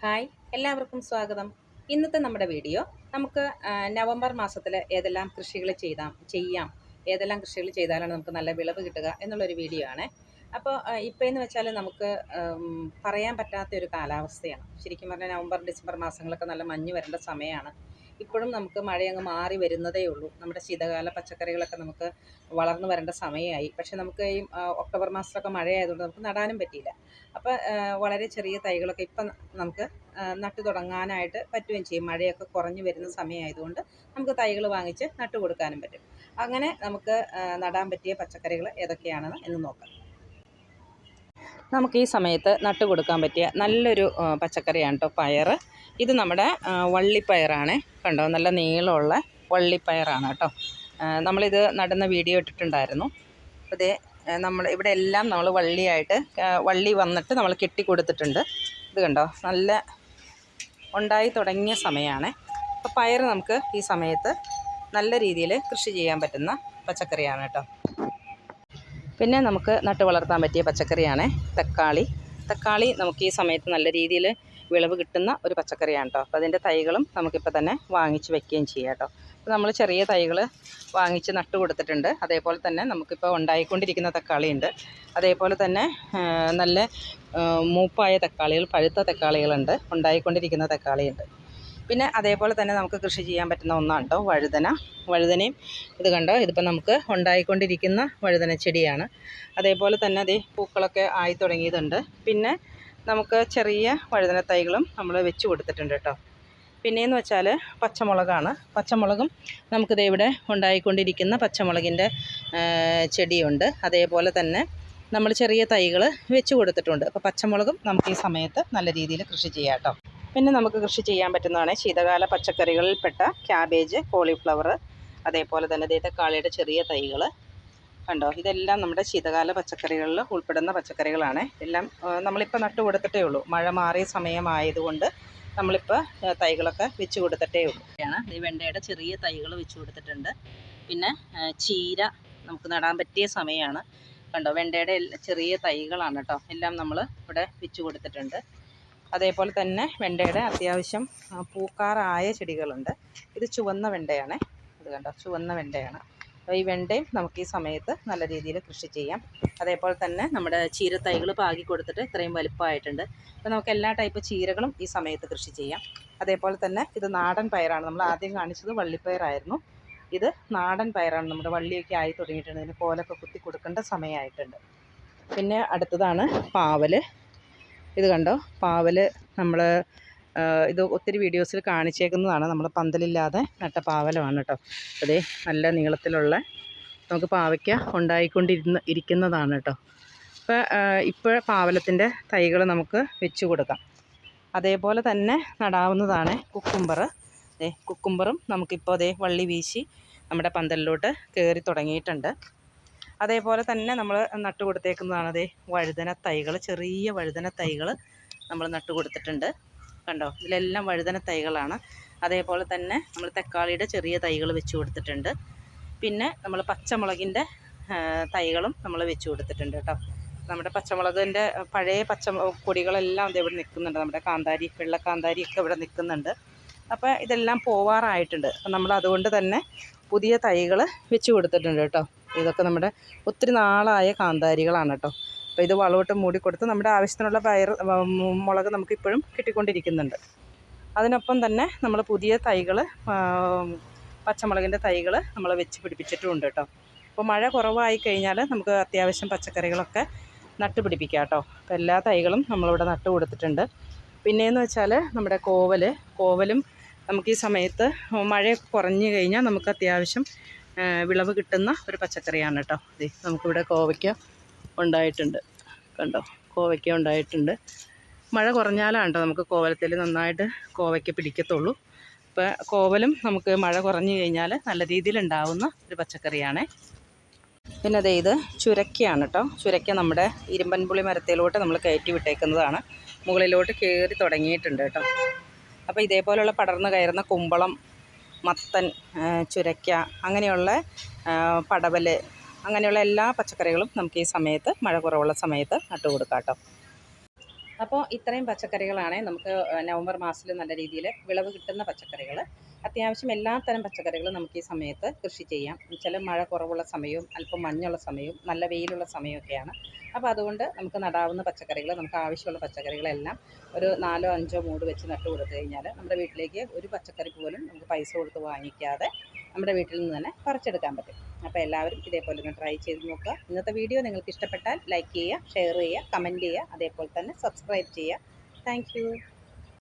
Hi എല്ലാവർക്കും സ്വാഗതം. ഇന്നത്തെ നമ്മുടെ വീഡിയോ നമുക്ക് നവംബർ മാസത്തിൽ ഏതെല്ലാം കൃഷികൾ ചെയ്താം ചെയ്യാം ഏതെല്ലാം കൃഷികൾ ചെയ്താലാണ് നമുക്ക് നല്ല വിളവ് കിട്ടുക എന്നുള്ളൊരു വീഡിയോ ആണ്. അപ്പോൾ ഇപ്പോഴെന്ന് വെച്ചാൽ നമുക്ക് പറയാൻ പറ്റാത്ത ഒരു കാലാവസ്ഥയാണ്. ശരിക്കും പറഞ്ഞാൽ നവംബർ ഡിസംബർ മാസങ്ങളൊക്കെ നല്ല മഞ്ഞ് വരേണ്ട സമയമാണ് ഇപ്പോഴും നമുക്ക് മഴയങ്ങ് മാറി വരുന്നതേ ഉള്ളൂ. നമ്മുടെ ശീതകാല പച്ചക്കറികളൊക്കെ നമുക്ക് വളർന്നു വരേണ്ട സമയമായി പക്ഷെ നമുക്ക് ഈ ഒക്ടോബർ മാസത്തൊക്കെ മഴയായതുകൊണ്ട് നമുക്ക് നടാനും പറ്റിയില്ല. അപ്പോൾ വളരെ ചെറിയ തൈകളൊക്കെ ഇപ്പം നമുക്ക് നട്ടു തുടങ്ങാനായിട്ട് പറ്റുകയും ചെയ്യും. മഴയൊക്കെ കുറഞ്ഞു വരുന്ന സമയമായതുകൊണ്ട് നമുക്ക് തൈകൾ വാങ്ങിച്ച് നട്ടു കൊടുക്കാനും പറ്റും. അങ്ങനെ നമുക്ക് നടാൻ പറ്റിയ പച്ചക്കറികൾ ഏതൊക്കെയാണെന്ന് എന്ന് നോക്കാം. നമുക്ക് ഈ സമയത്ത് നട്ടു കൊടുക്കാൻ പറ്റിയ നല്ലൊരു പച്ചക്കറിയാണ് കേട്ടോ പയർ ഇത് നമ്മുടെ വള്ളിപ്പയറാണ്. കണ്ടോ? നല്ല നീളമുള്ള വള്ളിപ്പയറാണ് കേട്ടോ നമ്മളിത് നടുന്ന വീഡിയോ ഇട്ടിട്ടുണ്ടായിരുന്നു. അതേ നമ്മൾ ഇവിടെ എല്ലാം നമ്മൾ വള്ളിയായിട്ട് വള്ളി വന്നിട്ട് നമ്മൾ കെട്ടി കൊടുത്തിട്ടുണ്ട്. ഇത് കണ്ടോ? നല്ല ഉണ്ടായി തുടങ്ങിയ സമയമാണ് അപ്പോൾ പയർ നമുക്ക് ഈ സമയത്ത് നല്ല രീതിയിൽ കൃഷി ചെയ്യാൻ പറ്റുന്ന പച്ചക്കറിയാണ് കേട്ടോ പിന്നെ നമുക്ക് നട്ട് വളർത്താൻ പറ്റിയ പച്ചക്കറിയാണ് തക്കാളി. തക്കാളി നമുക്ക് ഈ സമയത്ത് നല്ല രീതിയിൽ വിളവ് കിട്ടുന്ന ഒരു പച്ചക്കറിയാണ് കേട്ടോ അപ്പോൾ അതിന്റെ തൈകളും നമുക്കിപ്പോൾ തന്നെ വാങ്ങിച്ച് വെക്കുകയും ചെയ്യാം കേട്ടോ അപ്പോൾ നമ്മൾ ചെറിയ തൈകൾ വാങ്ങിച്ച് നട്ട് കൊടുത്തിട്ടുണ്ട്. അതേപോലെ തന്നെ നമുക്കിപ്പോൾ ഉണ്ടായിക്കൊണ്ടിരിക്കുന്ന തക്കാളിയുണ്ട്. അതേപോലെ തന്നെ നല്ല മൂപ്പായ തക്കാളികൾ പഴുത്ത തക്കാളികളുണ്ട്. ഉണ്ടായിക്കൊണ്ടിരിക്കുന്ന തക്കാളിയുണ്ട്. പിന്നെ അതേപോലെ തന്നെ നമുക്ക് കൃഷി ചെയ്യാൻ പറ്റുന്ന ഒന്നാണ് കേട്ടോ വഴുതന. വഴുതനയും ഇത് കണ്ടോ? ഇതിപ്പോൾ നമുക്ക് ഉണ്ടായിക്കൊണ്ടിരിക്കുന്ന വഴുതന ചെടിയാണ്. അതേപോലെ തന്നെ അതേ പൂക്കളൊക്കെ ആയി തുടങ്ങിയതുണ്ട്. പിന്നെ നമുക്ക് ചെറിയ വഴുതന തൈകളും നമ്മൾ വെച്ച് കൊടുത്തിട്ടുണ്ട് കേട്ടോ. പിന്നെയെന്ന് വെച്ചാൽ പച്ചമുളകാണ്. പച്ചമുളകും നമുക്കിത് ഇവിടെ ഉണ്ടായിക്കൊണ്ടിരിക്കുന്ന പച്ചമുളകിന്റെ ചെടിയുണ്ട്. അതേപോലെ തന്നെ നമ്മൾ ചെറിയ തൈകൾ വെച്ച് കൊടുത്തിട്ടുണ്ട്. അപ്പോൾ പച്ചമുളകും നമുക്ക് ഈ സമയത്ത് നല്ല രീതിയിൽ കൃഷി ചെയ്യാം കേട്ടോ. പിന്നെ നമുക്ക് കൃഷി ചെയ്യാൻ പറ്റുന്നതാണ് ശീതകാല പച്ചക്കറികളിൽപ്പെട്ട ക്യാബേജ് കോളിഫ്ലവർ അതേപോലെ തന്നെ തക്കാളിയുടെ ചെറിയ തൈകൾ. കണ്ടോ? ഇതെല്ലാം നമ്മുടെ ശീതകാല പച്ചക്കറികളിൽ ഉൾപ്പെടുന്ന പച്ചക്കറികളാണ്. എല്ലാം നമ്മളിപ്പോൾ നട്ടു കൊടുത്തിട്ടേ ഉള്ളൂ. മഴ മാറിയ സമയമായതുകൊണ്ട് നമ്മളിപ്പോൾ തൈകളൊക്കെ വെച്ച് കൊടുത്തിട്ടേ ഉള്ളൂ. ഈ വെണ്ടയുടെ ചെറിയ തൈകൾ വെച്ച് കൊടുത്തിട്ടുണ്ട്. പിന്നെ ചീര നമുക്ക് നടാൻ പറ്റിയ സമയമാണ്. കണ്ടോ? വെണ്ടയുടെ ചെറിയ തൈകളാണ് കേട്ടോ. എല്ലാം നമ്മൾ ഇവിടെ വെച്ച് കൊടുത്തിട്ടുണ്ട്. അതേപോലെ തന്നെ വെണ്ടയുടെ അത്യാവശ്യം പൂക്കാറായ ചെടികളുണ്ട്. ഇത് ചുവന്ന വെണ്ടയാണ്. ഇത് കണ്ടോ? ചുവന്ന വെണ്ടയാണ്. അപ്പോൾ ഈ വെണ്ടയും നമുക്ക് ഈ സമയത്ത് നല്ല രീതിയിൽ കൃഷി ചെയ്യാം. അതേപോലെ തന്നെ നമ്മുടെ ചീരത്തൈകൾ പാകി കൊടുത്തിട്ട് ഇത്രയും വലുപ്പമായിട്ടുണ്ട്. അപ്പോൾ നമുക്ക് എല്ലാ ടൈപ്പ് ചീരകളും ഈ സമയത്ത് കൃഷി ചെയ്യാം. അതേപോലെ തന്നെ ഇത് നാടൻ പയറാണ്. നമ്മൾ ആദ്യം കാണിച്ചത് വള്ളിപ്പയറായിരുന്നു. ഇത് നാടൻ പയറാണ്. നമ്മുടെ വള്ളിയൊക്കെ ആയി തുടങ്ങിയിട്ടുണ്ട്. ഇതിന് കോലൊക്കെ കുത്തി കൊടുക്കേണ്ട സമയമായിട്ടുണ്ട്. പിന്നെ അടുത്തതാണ് പാവൽ ഇത് കണ്ടോ? പാവൽ നമ്മൾ ഇത് ഒത്തിരി വീഡിയോസിൽ കാണിച്ചേക്കുന്നതാണ്. നമ്മൾ പന്തലില്ലാതെ നട്ട പാവലമാണ് കേട്ടോ അതേ നല്ല നീളത്തിലുള്ള നമുക്ക് പാവയ്ക്ക ഉണ്ടായിക്കൊണ്ടിരുന്ന ഇരിക്കുന്നതാണ് കേട്ടോ അപ്പോൾ ഇപ്പോൾ പാവലത്തിന്റെ തൈകൾ നമുക്ക് വെച്ച് കൊടുക്കാം. അതേപോലെ തന്നെ നടാവുന്നതാണ് കുക്കുംബർ അതെ കുക്കുംബറും നമുക്കിപ്പോൾ അതേ വള്ളി വീശി നമ്മുടെ പന്തലിലോട്ട് കയറി തുടങ്ങിയിട്ടുണ്ട്. അതേപോലെ തന്നെ നമ്മൾ നട്ടു കൊടുത്തേക്കുന്നതാണ് അതേ വഴുതന തൈകൾ ചെറിയ വഴുതന തൈകൾ നമ്മൾ നട്ടു കൊടുത്തിട്ടുണ്ട്. കണ്ടോ? ഇതിലെല്ലാം വഴുതന തൈകളാണ്. അതേപോലെ തന്നെ നമ്മൾ തക്കാളിയുടെ ചെറിയ തൈകൾ വെച്ച് കൊടുത്തിട്ടുണ്ട്. പിന്നെ നമ്മൾ പച്ചമുളകിന്റെ തൈകളും നമ്മൾ വെച്ച് കൊടുത്തിട്ടുണ്ട് കേട്ടോ. നമ്മുടെ പച്ചമുളകിന്റെ പഴയ പച്ച കൊടികളെല്ലാം ഇവിടെ നിൽക്കുന്നുണ്ട്. നമ്മുടെ കാന്താരി വെള്ള കാന്താരി ഒക്കെ ഇവിടെ നിൽക്കുന്നുണ്ട്. അപ്പോൾ ഇതെല്ലാം പോവാറായിട്ടുണ്ട്. നമ്മൾ അതുകൊണ്ട് തന്നെ പുതിയ തൈകൾ വെച്ച് കൊടുത്തിട്ടുണ്ട് കേട്ടോ. ഇതൊക്കെ നമ്മുടെ ഒത്തിരി നാളായ കാന്താരികളാണ് കേട്ടോ. അപ്പോൾ ഇത് വളമിട്ട് മൂടിക്കൊടുത്ത് നമ്മുടെ ആവശ്യത്തിനുള്ള പയർ മുളക് നമുക്കിപ്പോഴും കിട്ടിക്കൊണ്ടിരിക്കുന്നുണ്ട്. അതിനൊപ്പം തന്നെ നമ്മൾ പുതിയ തൈകൾ പച്ചമുളകിന്റെ തൈകൾ നമ്മൾ വെച്ച് പിടിപ്പിച്ചിട്ടുമുണ്ട് കേട്ടോ. അപ്പോൾ മഴ കുറവായി കഴിഞ്ഞാൽ നമുക്ക് അത്യാവശ്യം പച്ചക്കറികളൊക്കെ നട്ട് പിടിപ്പിക്കാം കേട്ടോ. അപ്പോൾ എല്ലാ തൈകളും നമ്മളിവിടെ നട്ട് കൊടുത്തിട്ടുണ്ട്. പിന്നെയെന്ന് വെച്ചാൽ നമ്മുടെ കോവൽ കോവലും നമുക്ക് ഈ സമയത്ത് മഴയൊക്കെ കുറഞ്ഞു കഴിഞ്ഞാൽ നമുക്ക് അത്യാവശ്യം വിളവ് കിട്ടുന്ന ഒരു പച്ചക്കറിയാണ് കേട്ടോ. ദേ നമുക്കിവിടെ കോവയ്ക്ക ഉണ്ടായിട്ടുണ്ട്. കണ്ടോ? കോവയ്ക്ക ഉണ്ടായിട്ടുണ്ട്. മഴ കുറഞ്ഞാലാണ് കേട്ടോ നമുക്ക് കോവലത്തിൽ നന്നായിട്ട് കോവയ്ക്ക പിടിക്കത്തുള്ളൂ. അപ്പോൾ കോവലും നമുക്ക് മഴ കുറഞ്ഞു കഴിഞ്ഞാൽ നല്ല രീതിയിൽ ഉണ്ടാവുന്ന ഒരു പച്ചക്കറിയാണ്. പിന്നെ ദേ ഇത് ചുരക്കയാണ് കേട്ടോ. ചുരക്ക നമ്മുടെ ഇരുമ്പൻപുളി മരത്തിലോട്ട് നമ്മൾ കയറ്റി വിട്ടേക്കുന്നതാണ്. മുകളിലോട്ട് കയറി തുടങ്ങിയിട്ടുണ്ട് കേട്ടോ. അപ്പോൾ ഇതേപോലെയുള്ള പടർന്ന് കയറുന്ന കുമ്പളം മത്തൻ ചുരയ്ക്ക അങ്ങനെയുള്ള പടവൽ അങ്ങനെയുള്ള എല്ലാ പച്ചക്കറികളും നമുക്ക് ഈ സമയത്ത് മഴ കുറവുള്ള സമയത്ത് നട്ടു കൊടുക്കാം കേട്ടോ. അപ്പോൾ ഇത്രയും പച്ചക്കറികളാണ് നമുക്ക് നവംബർ മാസത്തിൽ നല്ല രീതിയിൽ വിളവ് കിട്ടുന്ന പച്ചക്കറികൾ. അത്യാവശ്യം എല്ലാ തരം പച്ചക്കറികളും നമുക്ക് ഈ സമയത്ത് കൃഷി ചെയ്യാം. ചില മഴ കുറവുള്ള സമയവും അല്പം മഞ്ഞുള്ള സമയവും നല്ല വെയിലുള്ള സമയമൊക്കെയാണ്. അപ്പോൾ അതുകൊണ്ട് നമുക്ക് നടാവുന്ന പച്ചക്കറികൾ നമുക്ക് ആവശ്യമുള്ള പച്ചക്കറികളെല്ലാം ഒരു നാലോ അഞ്ചോ മൂട് വെച്ച് നട്ട് കൊടുത്തു കഴിഞ്ഞാൽ നമ്മുടെ വീട്ടിലേക്ക് ഒരു പച്ചക്കറി പോലും നമുക്ക് പൈസ കൊടുത്ത് വാങ്ങിക്കാതെ നമ്മുടെ വീട്ടിൽ നിന്ന് തന്നെ പറിച്ചെടുക്കാൻ പറ്റും. അപ്പോൾ എല്ലാവരും ഇതേപോലെ ഒന്ന് ട്രൈ ചെയ്ത് നോക്കുക. ഇന്നത്തെ വീഡിയോ നിങ്ങൾക്ക് ഇഷ്ടപ്പെട്ടാൽ ലൈക്ക് ചെയ്യുക ഷെയർ ചെയ്യുക കമന്റ് ചെയ്യുക അതേപോലെ തന്നെ സബ്സ്ക്രൈബ് ചെയ്യുക. താങ്ക്